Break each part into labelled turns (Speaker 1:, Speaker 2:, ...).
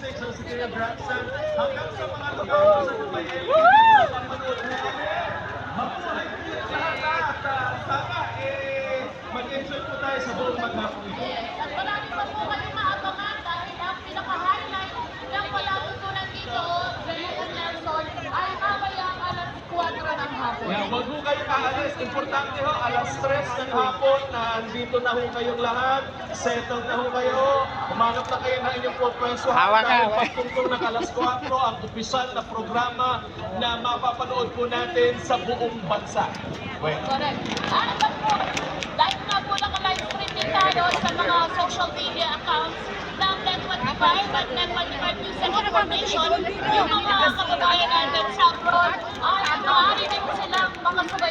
Speaker 1: Music, sa City of hanggang sa mga lugar saan may na papanood natin. Mabuhay po lahat at ah, sana eh, mag-enjoy po tayo sa buong maghapon ito.
Speaker 2: At marami pa po kayong maabangan dahil ang pinaka-highlight ng palatuntunan dito, Benito Nelson, ay mamayang alas 4 ng hapon.
Speaker 1: Yeah, wag ho kayong aalis. Importante ho, alas 3 ng hapon, na andito na ho kayong lahat. Settled na ho kayo. Umanap na kayo ng inyong pwesto.
Speaker 3: Hawak ka,
Speaker 1: Dahil pagtungtong ng alas 4, ang opisyal na programa na mapapanood po natin sa buong bansa. Well,
Speaker 2: Correct. Ano ba po? Live na po naka-live streaming tayo sa mga social media accounts ng Net25 at Net25 News and Information. Yung mga kababayan natin sa abroad ay maaari din silang mga dito.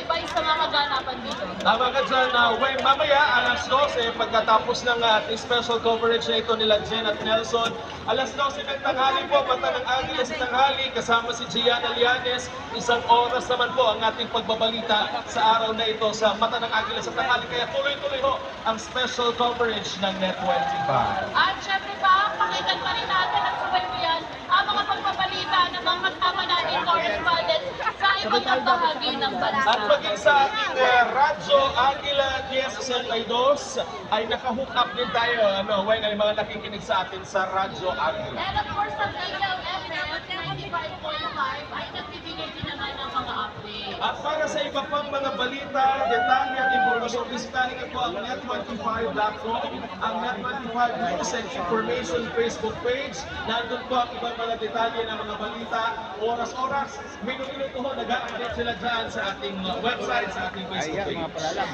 Speaker 1: Tama ka dyan, uh, Wayne. Mamaya, alas 12, pagkatapos ng uh, special coverage na ito nila Jen at Nelson, alas 12 ng tanghali po, mata ng sa tanghali, kasama si Gian Alianes. Isang oras naman po ang ating pagbabalita sa araw na ito sa mata ng agila sa tanghali. Kaya tuloy-tuloy ho ang special coverage ng Net25.
Speaker 2: At syempre pa, pakinggan pa rin natin at subaybayan ang mga pagpabalita ng mga kasama natin correspondents sa iba't ibang bahagi ng bansa.
Speaker 1: At maging sa ating uh, Radyo Agila 1062 ay naka-hook up din tayo. Ano, Wayne, ay mga nakikinig sa atin sa Radyo Agila.
Speaker 2: And of course, sa DLFF 95.5 ay nagbibigay din naman.
Speaker 1: At para sa iba pang mga balita, detalye at impormasyon, bisitahin po ang net25.com, ang net25 News and Information Facebook page. Nandun po ang ibang mga detalye ng mga balita, oras-oras, minuto-minuto ho, nag-update sila dyan sa ating uh, website, sa ating Facebook
Speaker 3: Ayan mga
Speaker 1: page.
Speaker 3: palalang.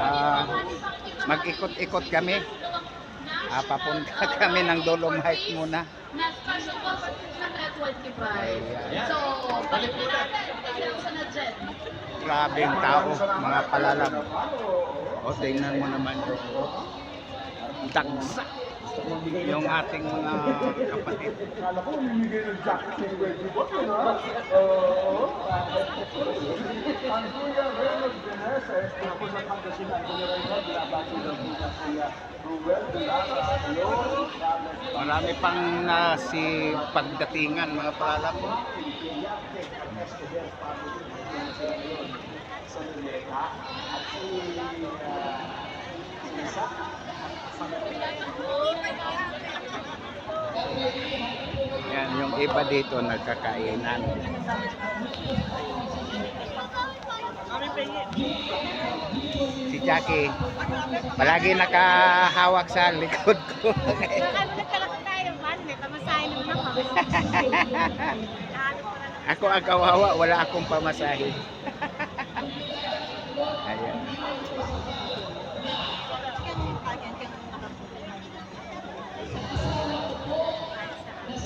Speaker 3: Ah, mag-ikot-ikot kami. Ah, papunta kami ng Dolomite muna.
Speaker 2: Na special coverage ng Net 25.
Speaker 3: Ayan.
Speaker 2: So, Nadjet.
Speaker 3: Grabing tao, mga palalang. O, tingnan mo naman yung dagsa. Yung ating mga kapatid.
Speaker 4: Kala ko, mamimigay ng jacket sa Bot, yun ha? Oo. Ang Kuya Reynolds Beneses, tapos ang Pangasinan, Kuya Reynolds, binabati ng Kuya Kuya Ruel Delata,
Speaker 3: Marami pang na si pagdatingan mga palalang.
Speaker 4: sa Luneta, at si, si Isa,
Speaker 3: Yan, yung iba dito nagkakainan. Si Jackie, palagi nakahawak sa likod ko.
Speaker 5: Ako.
Speaker 3: Ako ang kawawa, wala akong pamasahe.